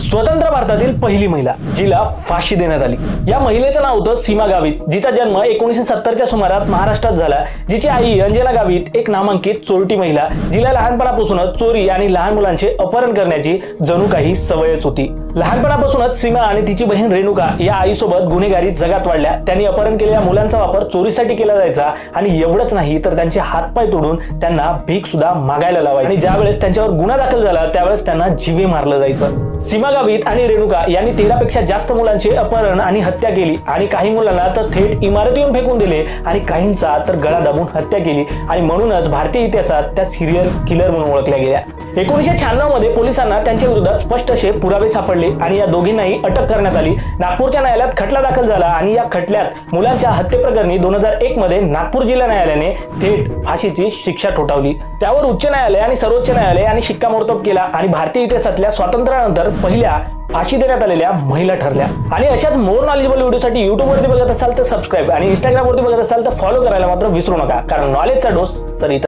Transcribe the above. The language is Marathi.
स्वतंत्र भारतातील पहिली महिला जिला फाशी देण्यात आली. या महिलेचं नाव होतं सीमा गावित जिचा जन्म एकोणीसशे सत्तरच्या सुमारात महाराष्ट्रात झाला. जिची आई अंजना गावित एक नामांकित चोरटी महिला जिला लहानपणापासूनच चोरी आणि लहान मुलांचे अपहरण करण्याची जणू काही सवयच होती. लहानपणापासूनच सीमा आणि तिची बहीण रेणुका या आईसोबत गुन्हेगारी जगात वाढल्या. त्यांनी अपहरण केलेल्या मुलांचा वापर चोरीसाठी केला जायचा आणि एवढंच नाही तर त्यांचे हातपाय तोडून त्यांना भीक सुद्धा मागायला लावायची. आणि ज्यावेळेस त्यांच्यावर गुन्हा दाखल झाला त्यावेळेस त्यांना जीवे मारलं जायचं. सीमा गावित आणि रेणुका यांनी तेरापेक्षा जास्त मुलांचे अपहरण आणि हत्या केली. आणि काही मुलांना तर थेट इमारतीवरून फेकून दिले. आणि काहींचा तर गळा दाबून हत्या केली. आणि म्हणूनच भारतीय इतिहासात त्या सिरियल किलर म्हणून ओळखल्या गेल्या. एकोणीसशे शहाण्णवमध्ये पोलिसांना त्यांच्या विरोधात स्पष्ट असे पुरावे सापडले आणि या दोघींनाही अटक करण्यात आली. नागपूरच्या न्यायालयात खटला दाखल झाला आणि या खटल्यात मुलांच्या हत्येप्रकरणी दोन हजार एक मध्ये नागपूर जिल्हा न्यायालयाने थेट फाशीची शिक्षा ठोठावली. त्यावर उच्च न्यायालय आणि सर्वोच्च न्यायालय आणि शिक्कामोर्तब केला आणि भारतीय इतिहासातल्या स्वातंत्र्यानंतर पहिल्या फाशी देण्यात आलेल्या महिला ठरल्या. आणि अशाच मोर नॉलेजेबल व्हिडिओसाठी युट्यूबवरती बघत असाल तर सबस्क्राईब आणि इंस्टाग्रामवरती बघत असाल तर फॉलो करायला मात्र विसरू नका. कारण नॉलेजचा डोस तर इथं